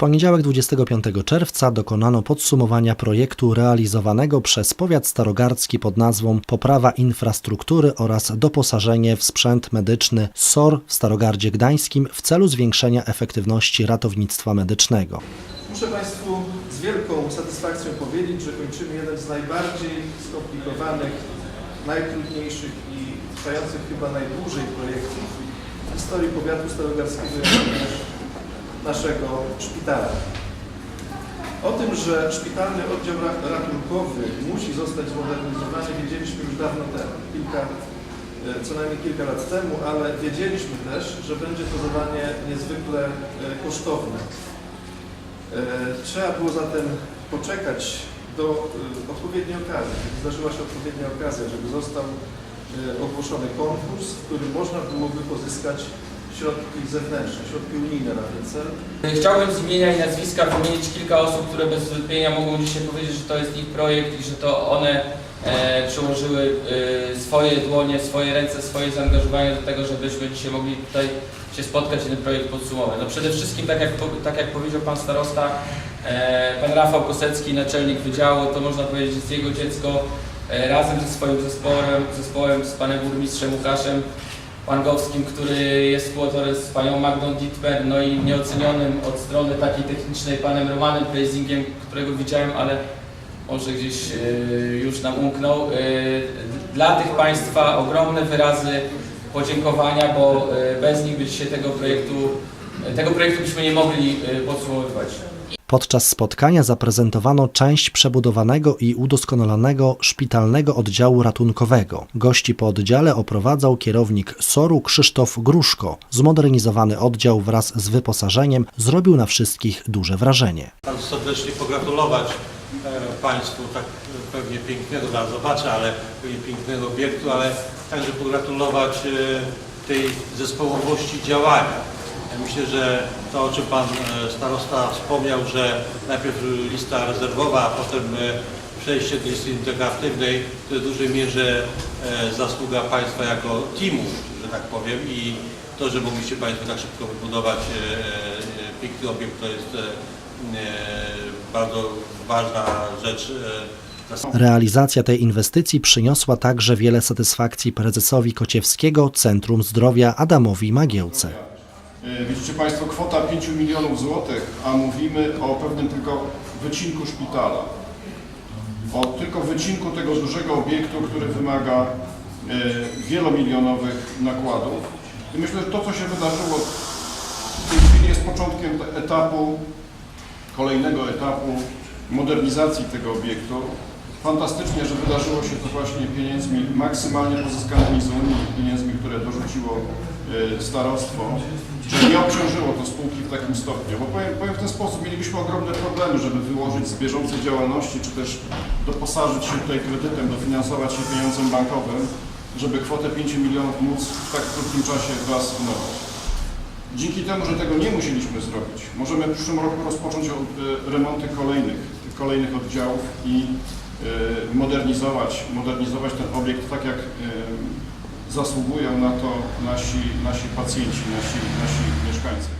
poniedziałek 25 czerwca dokonano podsumowania projektu realizowanego przez powiat starogardzki pod nazwą Poprawa infrastruktury oraz doposażenie w sprzęt medyczny SOR w Starogardzie Gdańskim w celu zwiększenia efektywności ratownictwa medycznego. Muszę Państwu z wielką satysfakcją powiedzieć, że kończymy jeden z najbardziej skomplikowanych, najtrudniejszych i trwających chyba najdłużej projektów w historii powiatu starogardzkiego, naszego szpitala. O tym, że szpitalny oddział ra- ratunkowy musi zostać zmodernizowany, wiedzieliśmy już dawno temu, kilka, e, co najmniej kilka lat temu, ale wiedzieliśmy też, że będzie to zadanie niezwykle e, kosztowne. E, Trzeba było zatem poczekać do odpowiedniej okazji, zdarzyła się odpowiednia okazja, żeby został ogłoszony konkurs, w którym można byłoby pozyskać środki zewnętrzne, środki unijne na ten cel. Chciałbym z imienia i nazwiska wymienić kilka osób, które bez wątpienia mogą dzisiaj powiedzieć, że to jest ich projekt i że to one e, przyłożyły e, swoje dłonie, swoje ręce, swoje zaangażowanie do tego, żebyśmy dzisiaj mogli tutaj się spotkać i ten projekt podsumować. No przede wszystkim, tak jak, tak jak powiedział Pan Starosta, e, Pan Rafał Kosecki, naczelnik wydziału, to można powiedzieć, jest jego dziecko e, razem ze swoim zespołem, zespołem z Panem Burmistrzem Łukaszem Łangowskim, który jest współautorem z panią Magdą Dittmer, no i nieocenionym od strony takiej technicznej panem Romanem Preisingiem, którego widziałem, ale może gdzieś e, już nam umknął. E, Dla tych Państwa ogromne wyrazy podziękowania, bo e, bez nich by dzisiaj tego projektu, tego projektu byśmy nie mogli podsumowywać. Podczas spotkania zaprezentowano część przebudowanego i udoskonalonego szpitalnego oddziału ratunkowego. Gości po oddziale oprowadzał kierownik SOR-u Krzysztof Gruszko. Zmodernizowany oddział wraz z wyposażeniem zrobił na wszystkich duże wrażenie. Bardzo serdecznie pogratulować e, Państwu tak pewnie pięknego, zaraz zobaczę, ale pewnie pięknego obiektu, ale także pogratulować e, tej zespołowości działania. Myślę, że to, o czym Pan e, Starosta wspomniał, że najpierw lista rezerwowa, a potem e, przejście do listy integraktywnej, to jest w dużej mierze e, zasługa Państwa jako teamu, że tak powiem i to, że mogliście Państwo tak szybko wybudować piękny obiekt, to jest bardzo ważna rzecz Realizacja tej inwestycji przyniosła także wiele satysfakcji prezesowi Kociewskiego Centrum Zdrowia Adamowi Magiełce. E, Widzicie Państwo, kwota 5 milionów złotych, a mówimy o pewnym tylko wycinku szpitala. O tylko wycinku tego dużego obiektu, który wymaga e, wielomilionowych nakładów. I myślę, że to, co się wydarzyło w tej chwili jest początkiem etapu, kolejnego etapu modernizacji tego obiektu. Fantastycznie, że wydarzyło się to właśnie pieniędzmi maksymalnie pozyskanymi z Unii, pieniędzmi, które dorzuciło e, starostwo, że nie obciążyło to spółki w takim stopniu. Bo powiem, powiem w ten sposób, mielibyśmy ogromne problemy, żeby wyłożyć z bieżącej działalności, czy też doposażyć się tutaj kredytem, dofinansować się pieniądzem bankowym, żeby kwotę 5 milionów móc w tak krótkim czasie wyasynować. Dzięki temu, że tego nie musieliśmy zrobić, możemy w przyszłym roku rozpocząć e, remonty kolejnych, kolejnych oddziałów i modernizować, modernizować ten obiekt tak, jak e, zasługują na to nasi, nasi pacjenci, nasi, nasi mieszkańcy.